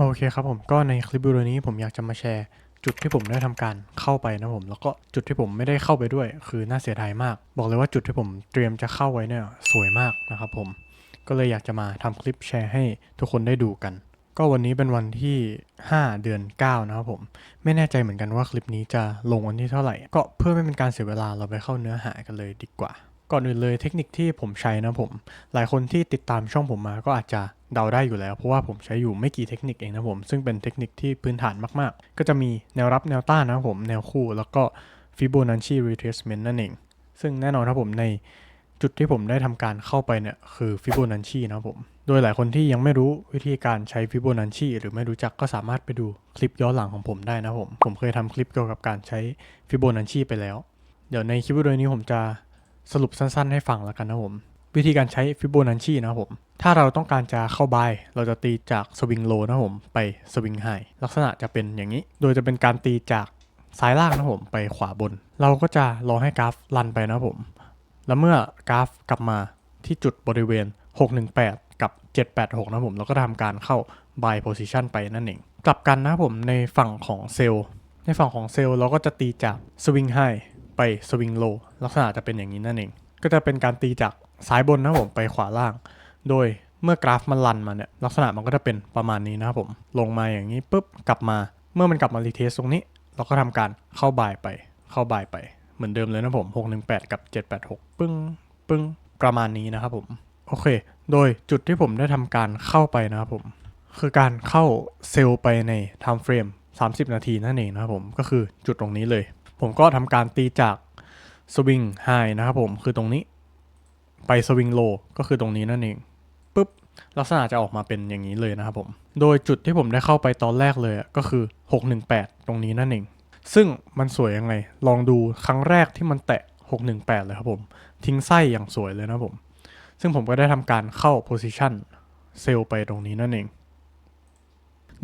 โอเคครับผมก็ในคลิปวิดีโอนี้ผมอยากจะมาแชร์ จุดที่ผมได้ทำการเข้าไปนะผม แล้วก็จุดที่ผมไม่ได้เข้าไปด้วย คือน่าเสียดายมาก บอกเลยว่าจุดที่ผมเตรียมจะเข้าไว้เนี่ยสวยมากนะครับผมก็เลยอยากจะมาทำคลิปแชร์ให้ทุกคนได้ดูกัน ก็วันนี้เป็นวันที่ 5 เดือน 9 นะครับผม ไม่แน่ใจเหมือนกันว่าคลิปนี้จะลงวันที่เท่าไหร่ ก็เพื่อไม่เป็นการเสียเวลาเราไปเข้าเนื้อหากันเลยดีกว่า ก่อนอื่นเลยเทคนิคที่ผมใช้นะผม หลายคนที่ติดตามช่องผมมาก็อาจจะเดาได้อยู่แล้ว เพราะว่าผมใช้อยู่ไม่กี่เทคนิคเองนะผม ซึ่งเป็นเทคนิคที่พื้นฐานมากๆ ก็จะมีแนวรับแนวต้านนะผม แนวคู่ แล้วก็ Fibonacci retracement นั่นเอง ซึ่งแน่นอนครับผมในจุดที่ผมได้ทำการเข้าไปเนี่ยคือ Fibonacci นะผม โดยหลายคนที่ยังไม่รู้วิธีการใช้ Fibonacci หรือไม่รู้จักก็สามารถไปดูคลิปย้อนหลังของผมได้นะผม ผมเคยทำคลิปเกี่ยวกับการใช้ Fibonacci ไปแล้ว เดี๋ยวในคลิปวิดีโอนี้ผมจะ สรุปสั้นๆ ให้ฟังแล้วกันนะผม วิธีการใช้ Fibonacci นะผม ถ้าเราต้องการจะเข้าบายเราจะตีจากสวิงโลนะผมไปสวิงไฮลักษณะจะเป็นอย่างนี้ โดยจะเป็นการตีจากซ้ายล่างนะผมไปขวาบน เราก็จะรอให้กราฟรันไปนะผม แล้วเมื่อกราฟกลับมาที่จุดบริเวณ 618 กับ 786 นะผมเราก็ทำการเข้า buy position ไปนั่นเอง กลับกันนะผมในฝั่งของเซลล์ในฝั่งของเซลล์เราก็จะตีจากสวิง ไปสวิงโลลักษณะจะเป็นอย่างนี้นั่นเอง ก็จะเป็นการตีจากซ้ายบนนะผมไปขวาล่าง โดยเมื่อกราฟมันรันมาเนี่ยลักษณะมันก็จะเป็นประมาณนี้นะครับผม ลงมาอย่างนี้ปุ๊บกลับมา เมื่อมันกลับมารีเทสตรงนี้ เราก็ทำการเข้าบายไป เข้าบายไป เหมือนเดิมเลยนะผม 618 กับ 786 ปึ้งปึ้งประมาณนี้นะครับผม โอเค โดยจุดที่ผมได้ทำการเข้าไปนะครับผม คือการเข้าเซลล์ไปใน time frame 30 นาทีนั่นเองนะครับผม ก็คือจุดตรงนี้เลย ผมก็ทำการตีจากสวิงไฮนะครับผมคือตรงนี้ ไปสวิงโลก็คือตรงนี้นั่นเองปุ๊บลักษณะจะออกมาเป็นอย่างนี้เลยนะครับผม โดยจุดที่ผมได้เข้าไปตอนแรกเลยก็คือ 618 ตรงนี้นั่นเอง ซึ่งมันสวยยังไง ลองดูครั้งแรกที่มันแตะ 618 เลยครับผม ทิ้งไส้อย่างสวยเลยนะผม ซึ่งผมก็ได้ทำการเข้า position เซลล์ไปตรงนี้นั่นเอง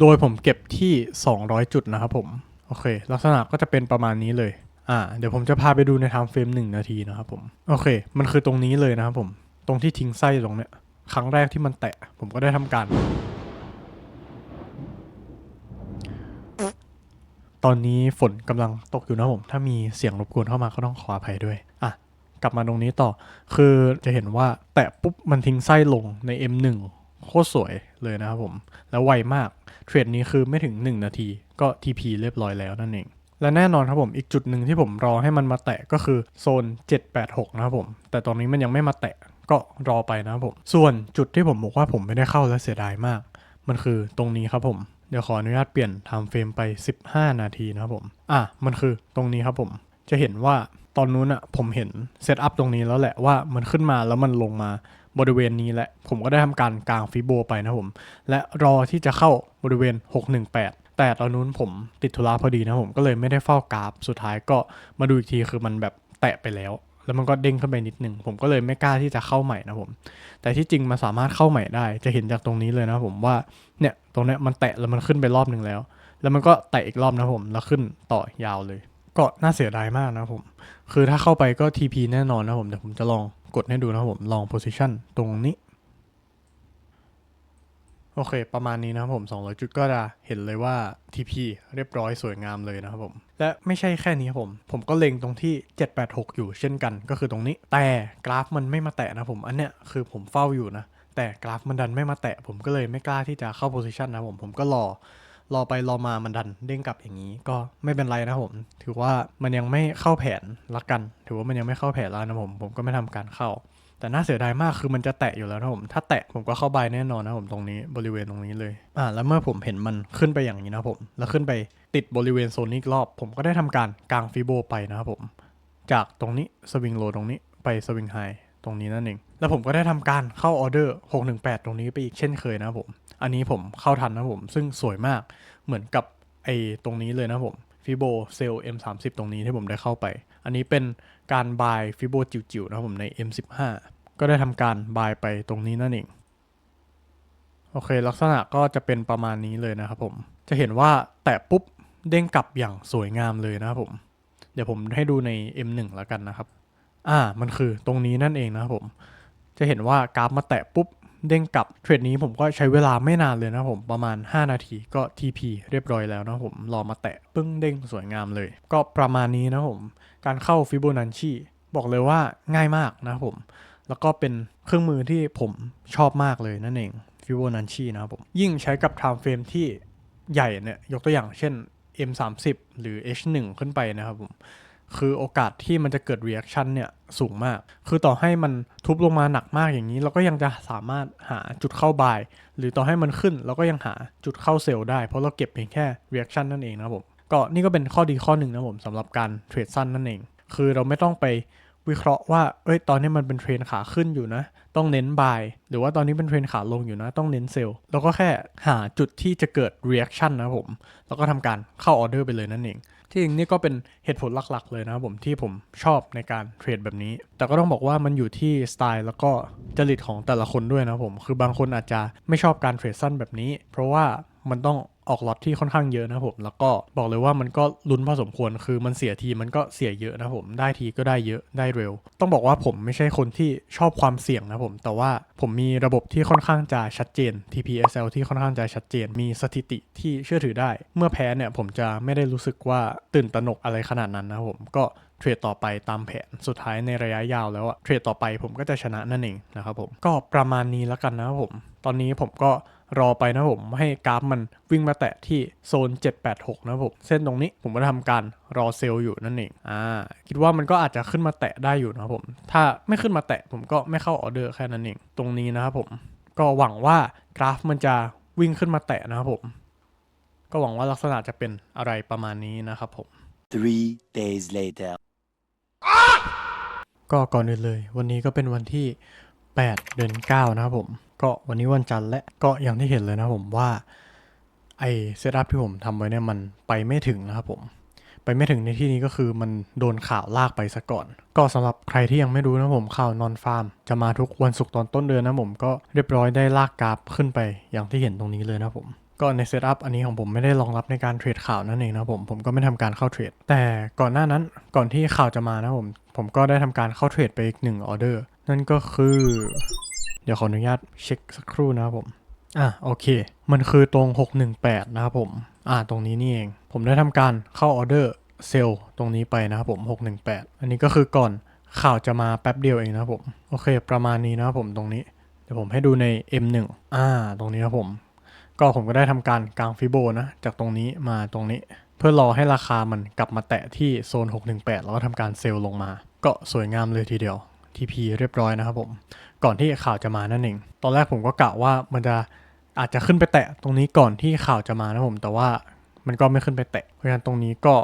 โดยผมเก็บที่ 200 จุดนะครับผม อเค ลักษณะก็จะเป็นประมาณนี้เลย อ่า เดี๋ยวผมจะพาไปดูในไทม์เฟรม1นาทีนะครับผม โอเค มันคือตรงนี้เลยนะครับผม ตรงที่ทิ้งไส้ตรงเนี้ย ครั้งแรกที่มันแตะ ผมก็ได้ทำการ ตอนนี้ฝนกำลังตกอยู่นะผม ถ้ามีเสียงรบกวนเข้ามาก็ต้องขออภัยด้วย อะ กลับมาตรงนี้ต่อ คือจะเห็นว่าแตะปุ๊บมันทิ้งไส้ลงใน M1 โคตรสวยเลยนะครับผม แล้วไวมาก เทรดนี้คือไม่ถึง 1 นาทีก็ TP เรียบร้อยแล้วนั่นเอง และแน่นอนครับผมอีกจุดหนึ่งที่ผมรอให้มันมาแตะก็คือโซน 786 นะครับผม แต่ตอนนี้มันยังไม่มาแตะก็รอไปนะครับผม ส่วนจุดที่ผมบอกว่าผมไม่ได้เข้าและเสียดายมาก มันคือตรงนี้ครับผม เดี๋ยวขออนุญาตเปลี่ยน time frame ไป 15 นาทีนะครับผม อะมันคือตรงนี้ครับผม จะเห็นว่าตอนนู้นอะผมเห็นเซตอัพตรงนี้แล้วแหละว่ามันขึ้นมาแล้วมันลงมา บริเวณนี้แหละ ผมก็ได้ทำการกางฟิโบไปนะผม และรอที่จะเข้าบริเวณ 618แต่ตอนนู้นผมติดธุระพอดีนะผมก็เลยไม่ได้เฝ้ากราฟ สุดท้ายก็มาดูอีกทีคือมันแบบแตะไปแล้ว แล้วมันก็เด้งขึ้นไปนิดนึง ผมก็เลยไม่กล้าที่จะเข้าใหม่นะผม แต่ที่จริงมันสามารถเข้าใหม่ได้ จะเห็นจากตรงนี้เลยนะผมว่าเนี่ยตรงเนี้ยมันแตะแล้วมันขึ้นไปรอบหนึ่งแล้ว แล้วมันก็แตะอีกรอบนะผมแล้วขึ้นต่อยาวเลย ก็น่าเสียดายมากนะผม คือถ้าเข้าไปก็ TP แน่นอนนะผมเดี๋ยวผมจะลองกดให้ดูนะผม ลอง position ตรงนี้ โอเค ประมาณนี้นะครับผม 200 จุดก็จะเห็นเลยว่า TP เรียบร้อยสวยงามเลยนะครับผม และไม่ใช่แค่นี้ครับผม ผมก็เล็งตรงที่ 786 อยู่เช่นกันก็คือตรงนี้ แต่กราฟมันไม่มาแตะนะผม อันเนี้ยคือผมเฝ้าอยู่นะ แต่กราฟมันดันไม่มาแตะ ผมก็เลยไม่กล้าที่จะเข้า position นะผม ผมก็รอ รอไปรอมามันดันเด้งกลับอย่างนี้ ก็ไม่เป็นไรนะผม ถือว่ามันยังไม่เข้าแผนละกัน ถือว่ามันยังไม่เข้าแผนแล้วนะผม ผมก็ไม่ทำการเข้า แต่น่าเสียดายมากคือมันจะแตะอยู่แล้วนะผม ถ้าแตะผมก็เข้าใบแน่นอนนะผมตรงนี้บริเวณตรงนี้เลย อ่าแล้วเมื่อผมเห็นมันขึ้นไปอย่างนี้นะผม แล้วขึ้นไปติดบริเวณโซนนี้อีกรอบ ผมก็ได้ทำการกางฟิโบไปนะครับผม จากตรงนี้สวิงโลตรงนี้ไปสวิงไฮตรงนี้นั่นเอง แล้วผมก็ได้ทำการเข้าออเดอร์ 618 ตรงนี้ไปอีกเช่นเคยนะครับผม อันนี้ผมเข้าทันนะผม ซึ่งสวยมากเหมือนกับไอ้ตรงนี้เลยนะผมฟิโบเซล M30 ตรงนี้ที่ผมได้เข้าไป อันนี้เป็นการบายฟิโบจิ๋วๆนะผมใน M15 ก็ได้ทำการบายไปตรงนี้นั่นเอง โอเค ลักษณะก็จะเป็นประมาณนี้เลยนะครับผม จะเห็นว่าแตะปุ๊บเด้งกลับอย่างสวยงามเลยนะครับผม เดี๋ยวผมให้ดูใน M1 แล้วกันนะครับ อ่า มันคือตรงนี้นั่นเองนะครับผม จะเห็นว่ากราฟมาแตะปุ๊บ เด้งกลับเทรดนี้ผมก็ใช้เวลาไม่นานเลยนะผมประมาณ 5 นาทีก็ TP เรียบร้อยแล้วนะผมรอมาแตะปึ้งเด้งสวยงามเลย ก็ประมาณนี้นะผมการเข้าฟิโบนัชชีบอกเลยว่าง่ายมากนะผม แล้วก็เป็นเครื่องมือที่ผมชอบมากเลยนั่นเองฟิโบนัชชีนะครับผมยิ่งใช้กับ time frame ที่ใหญ่เนี่ยยกตัวอย่างเช่น M30 หรือ H1 ขึ้นไปนะครับผม คือโอกาสที่มันจะเกิด reaction เนี่ยสูงมาก คือต่อให้มันทุบลงมาหนักมากอย่างนี้ เราก็ยังจะสามารถหาจุดเข้าบาย หรือต่อให้มันขึ้นเราก็ยังหาจุดเข้าเซลล์ได้ เพราะเราเก็บเพียงแค่ reaction นั่นเองนะผมก็นี่ก็เป็นข้อดีข้อหนึ่งนะผมสำหรับการเทรดสั้นนั่นเอง คือเราไม่ต้องไปวิเคราะห์ว่า เอ้ย ตอนนี้มันเป็นเทรนขาขึ้นอยู่นะ ต้องเน้น buy หรือว่าตอนนี้เป็นเทรนขาลงอยู่นะ ต้องเน้นเซลล์เราก็แค่หาจุดที่จะเกิด reaction นะผม แล้วก็ทำการเข้าออเดอร์ไปเลยนั่นเอง ที่จริงนี่ก็เป็นเหตุผลหลักๆ เลยนะครับผมที่ผมชอบในการเทรดแบบนี้ แต่ก็ต้องบอกว่ามันอยู่ที่สไตล์แล้วก็จริตของแต่ละคนด้วยนะผม คือบางคนอาจจะไม่ชอบการเทรดสั้นแบบนี้ เพราะว่ามันต้อง ออกล็อตที่ค่อนข้างเยอะนะครับผม แล้วก็บอกเลยว่ามันก็ลุ้นพอสมควรคือมันเสียทีมันก็เสียเยอะนะครับผมได้ทีก็ได้เยอะได้เร็ว ต้องบอกว่าผมไม่ใช่คนที่ชอบความเสี่ยงนะครับผม แต่ว่าผมมีระบบที่ค่อนข้างจะชัดเจน TPSL ที่ค่อนข้างจะชัดเจน มีสถิติที่เชื่อถือได้ เมื่อแพ้เนี่ยผมจะไม่ได้รู้สึกว่าตื่นตระหนกอะไรขนาดนั้นนะครับผมก็เทรดต่อไปตามแผนสุดท้ายในระยะยาวแล้วอะเทรดต่อไปผมก็จะชนะนั่นเองนะครับผมก็ประมาณนี้แล้วกันนะครับผม ตอนนี้ผมก็ รอไปนะผมให้กราฟมันวิ่งมาแตะที่โซน 786 นะผมเส้นตรงนี้ผมก็ทำการรอเซลล์อยู่นั่นเองอ่าคิดว่ามันก็อาจจะขึ้นมาแตะได้อยู่นะครับผม ถ้าไม่ขึ้นมาแตะผมก็ไม่เข้าออเดอร์แค่นั้นเองตรงนี้นะครับผมก็หวังว่ากราฟมันจะวิ่งขึ้นมาแตะนะครับผม ก็หวังว่าลักษณะจะเป็นอะไรประมาณนี้นะครับผม Three days later. ก็ก่อนอื่นเลย วันนี้ก็เป็นวันที่ 8 เดือน 9 นะครับผม ก็วันนี้วันจันทร์และก็อย่างที่เห็นเลยนะผมว่า ไอเซตอัพที่ผมทำไว้เนี่ยมันไปไม่ถึงนะครับผม ไปไม่ถึงในที่นี้ก็คือมันโดนข่าวลากไปซะก่อน ก็สำหรับใครที่ยังไม่รู้นะผมข่าวนอนฟาร์ม จะมาทุกวันศุกร์ตอนต้นเดือนนะผมก็เรียบร้อยได้ลากกราฟขึ้นไปอย่างที่เห็นตรงนี้เลยนะผมก็ในเซตอัพอันนี้ของผมไม่ได้รองรับในการเทรดข่าวนั่นเองนะผมผมก็ไม่ทำการเข้าเทรด แต่ก่อนหน้านั้นก่อนที่ข่าวจะมานะผมผมก็ได้ทำการเข้าเทรดไปอีกหนึ่งออเดอร์ นั่นก็คือ เดี๋ยวขออนุญาตเช็คสักครู่นะครับผม อะโอเค มันคือตรง 618 นะครับผม อ่าตรงนี้นี่เอง ผมได้ทำการเข้าออเดอร์เซลล์ตรงนี้ไปนะครับผม 618 อันนี้ก็คือก่อนข่าวจะมาแป๊บเดียวเองนะครับผม โอเค ประมาณนี้นะครับผมตรงนี้ เดี๋ยวผมให้ดูใน M1 อ่า ตรงนี้ครับผม ก็ผมก็ได้ทำการกางฟิโบนะ จากตรงนี้มาตรงนี้ เพื่อรอให้ราคามันกลับมาแตะที่โซน 618 แล้วก็ทำการเซลล์ลงมา ก็สวยงามเลยทีเดียว TP เรียบร้อยนะครับผม ก่อนที่ข่าวจะมานั่นเอง ตอนแรกผมก็กะว่ามันจะอาจจะขึ้นไปแตะตรงนี้ก่อนที่ข่าวจะมานะผม แต่ว่ามันก็ไม่ขึ้นไปแตะ เพราะฉะนั้นตรงนี้ก็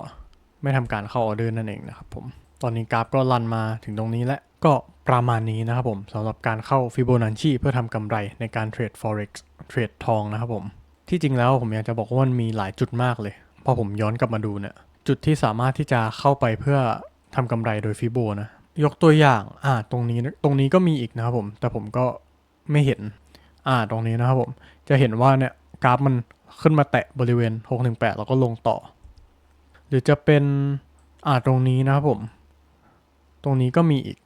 ไม่ทำการเข้าออเดอร์นั่นเองนะครับผม ตอนนี้กราฟก็รันมาถึงตรงนี้และก็ประมาณนี้นะครับผมสำหรับการเข้าฟิโบนัชชีเพื่อทำกำไรในการเทรด forex เทรดทองนะครับผม ที่จริงแล้วผมอยากจะบอกว่ามันมีหลายจุดมากเลย พอผมย้อนกลับมาดูเนี่ยจุดที่สามารถที่จะเข้าไปเพื่อทำกำไรโดยฟิโบนะ ยกตัวอย่าง อ่า ตรงนี้ ตรงนี้ก็มีอีกนะครับผม แต่ผมก็ไม่เห็น อ่า ตรงนี้นะครับผม จะเห็นว่าเนี่ยกราฟมันขึ้นมาแตะบริเวณ 618 แล้วก็ลงต่อ หรือจะเป็น อ่า ตรงนี้นะครับผม ตรงนี้ก็มีอีก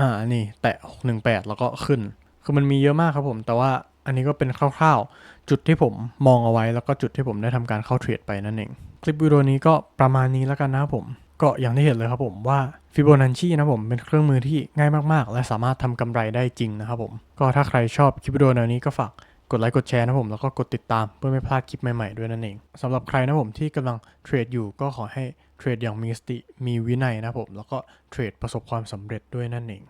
อ่า นี่แตะ 618 แล้วก็ขึ้น คือมันมีเยอะมากครับผม แต่ว่าอันนี้ก็เป็นคร่าวๆ จุดที่ผมมองเอาไว้ แล้วก็จุดที่ผมได้ทำการเข้าเทรดไปนั่นเอง คลิปวิดีโอนี้ก็ประมาณนี้แล้วกันนะครับผม ก็อย่างที่เห็นเลยครับผมว่าฟิโบนัชชีนะผมเป็นเครื่องมือที่ง่ายมากๆ และสามารถทำกำไรได้จริงนะครับผม ก็ถ้าใครชอบคลิปวิดีโอแนวนี้ก็ฝากกดไลค์กดแชร์นะผม แล้วก็กดติดตามเพื่อไม่พลาดคลิปใหม่ๆด้วยนั่นเองสำหรับใครนะผมที่กำลังเทรดอยู่ก็ขอให้เทรดอย่างมีสติมีวินัยนะผม แล้วก็เทรดประสบความสำเร็จด้วยนั่นเอง